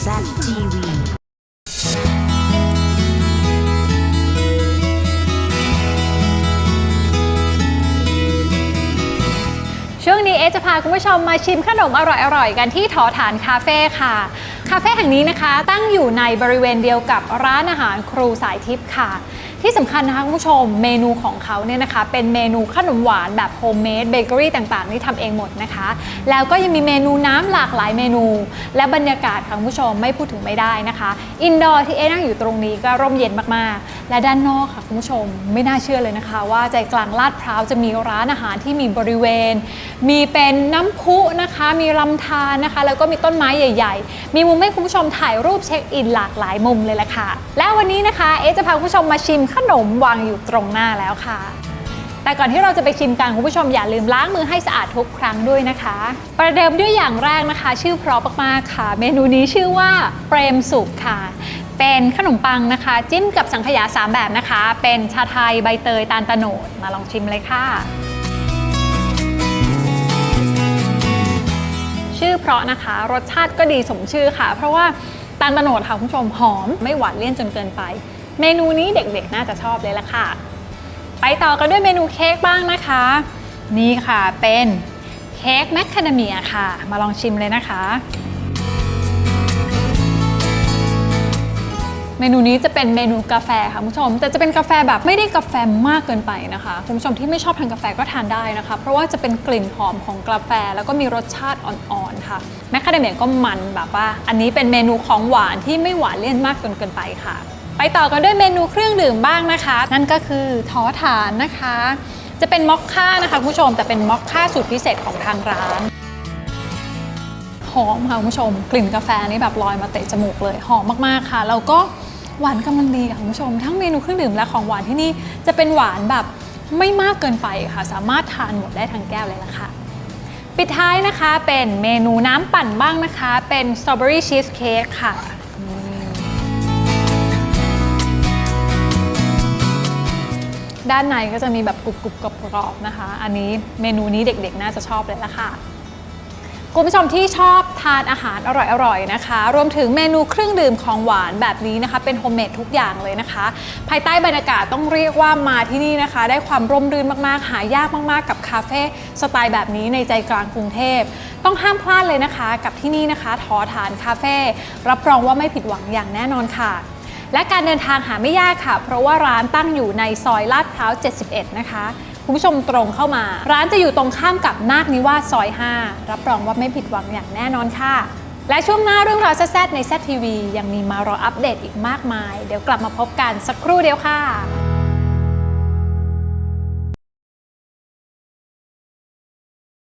TV ช่วงนี้เอจะพาคุณผู้ชมมาชิมขนมอร่อยๆ กันที่ถอฐานคาเฟ่ค่ะ คาเฟ่แห่งนี้นะคะตั้งอยู่ในบริเวณเดียวกับร้านอาหารครูสายทิพย์ค่ะ ที่สำคัญนะคะคุณผู้ชมเมนูของเขาเนี่ยนะคะ เป็นเมนูขนมหวานแบบโฮมเมดเบเกอรี่ต่างๆที่ทำเองหมดนะคะ แล้วก็ยังมีเมนูน้ำหลากหลายเมนู และบรรยากาศค่ะคุณผู้ชมไม่พูดถึงไม่ได้นะคะอินดอร์ที่เอะนั่งอยู่ตรงนี้ก็ร่มเย็นมากๆ และด้านนอกค่ะคุณผู้ชมไม่น่าเชื่อเลยนะคะ ว่าใจกลางลาดพร้าวจะมีร้านอาหารที่มีบริเวณ มีเป็นน้ำพุนะคะ มีลำธารนะคะ แล้วก็มีต้นไม้ใหญ่ ๆ มีมุมให้คุณผู้ชมถ่ายรูปเช็คอินหลากหลายมุมเลยแหละค่ะ และวันนี้นะคะ เอะจะพาคุณผู้ชมมาชิมขนมวางอยู่ตรงหน้าแล้วค่ะ แต่ก่อนที่เราจะไปชิมกันคุณผู้ชมอย่าลืมล้างมือให้สะอาดทุกครั้งด้วยนะคะ ประเดิมด้วยอย่างแรกนะคะ ชื่อเพราะมากๆค่ะ เมนูนี้ชื่อว่าเปรมสุกค่ะเป็นขนมปังนะคะ จิ้มกับสังขยาสามแบบนะคะ เป็นชาไทยใบเตยตาลตะโนดมาลองชิมเลยค่ะ เพราะนะคะ รสชาติก็ดีสมชื่อค่ะ เพราะว่าตาลตะโนดค่ะคุณผู้ชมหอมไม่หวานเลี่ยนจนเกินไป เมนูนี้เด็กๆ น่าจะชอบเลยละค่ะ ไปต่อกันด้วยเมนูเค้กบ้างนะคะ นี่ค่ะเป็นเค้กแมคคาเดเมียค่ะ มาลองชิมเลยนะคะ เมนูนี้จะเป็นเมนูกาแฟค่ะคุณผู้ชม แต่จะเป็นกาแฟแบบไม่ได้กาแฟมากเกินไปนะคะคุณผู้ชมที่ไม่ชอบทานกาแฟก็ทานได้นะคะ เพราะว่าจะเป็นกลิ่นหอมของกาแฟแล้วก็มีรสชาติอ่อนๆค่ะแมคคาเดเมียก็มันแบบว่า อันนี้เป็นเมนูของหวานที่ไม่หวานเลี่ยนมากจนเกินไปค่ะ ไปต่อกันด้วยเมนูเครื่องดื่มบ้างนะคะ นั่นก็คือทอฐานนะคะ จะเป็นมอคค่านะคะคุณผู้ชมแต่เป็นมอคค่าสูตรพิเศษของทางร้านหอมค่ะคุณผู้ชม กลิ่นกาแฟนี่แบบลอยมาเตะจมูกเลยหอมมากๆค่ะ แล้วก็ หวานกำลังดีค่ะคุณผู้ชม ทั้งเมนูเครื่องดื่มและของหวานที่นี่จะเป็นหวานแบบไม่มากเกินไปค่ะ สามารถทานหมดได้ทั้งแก้วเลยละค่ะ ปิดท้ายนะคะเป็นเมนูน้ำปั่นบ้างนะคะ เป็นสตรอเบอรี่ชีสเค้กค่ะด้านในก็จะมีแบบกรุบกรุบกรอบๆนะคะ อันนี้เมนูนี้เด็กๆ น่าจะชอบเลยละค่ะ คุณผู้ชมที่ชอบทานอาหารอร่อยๆนะคะ รวมถึงเมนูเครื่องดื่มของหวานแบบนี้นะคะ เป็นโฮมเมดทุกอย่างเลยนะคะ ภายใต้บรรยากาศต้องเรียกว่ามาที่นี่นะคะ ได้ความร่มรื่นมากๆ หายากมากๆ กับคาเฟ่สไตล์แบบนี้ในใจกลางกรุงเทพ ต้องห้ามพลาดเลยนะคะ กับที่นี่นะคะ ทอฐานคาเฟ่รับรองว่าไม่ผิดหวังอย่างแน่นอนค่ะและการเดินทางหาไม่ยากค่ะ เพราะว่าร้านตั้งอยู่ในซอยลาดพร้าว 71 นะคะ คุณผู้ชมตรงเข้ามา ร้านจะอยู่ตรงข้ามกับนาคนิวาสซอย 5 รับรองว่าไม่ผิดหวังอย่างแน่นอนค่ะ และช่วงหน้าเรื่องราวแซ่บในแซทีวียังมีมารออัปเดตอีกมากมาย เดี๋ยวกลับมาพบกันสักครู่เดียวค่ะ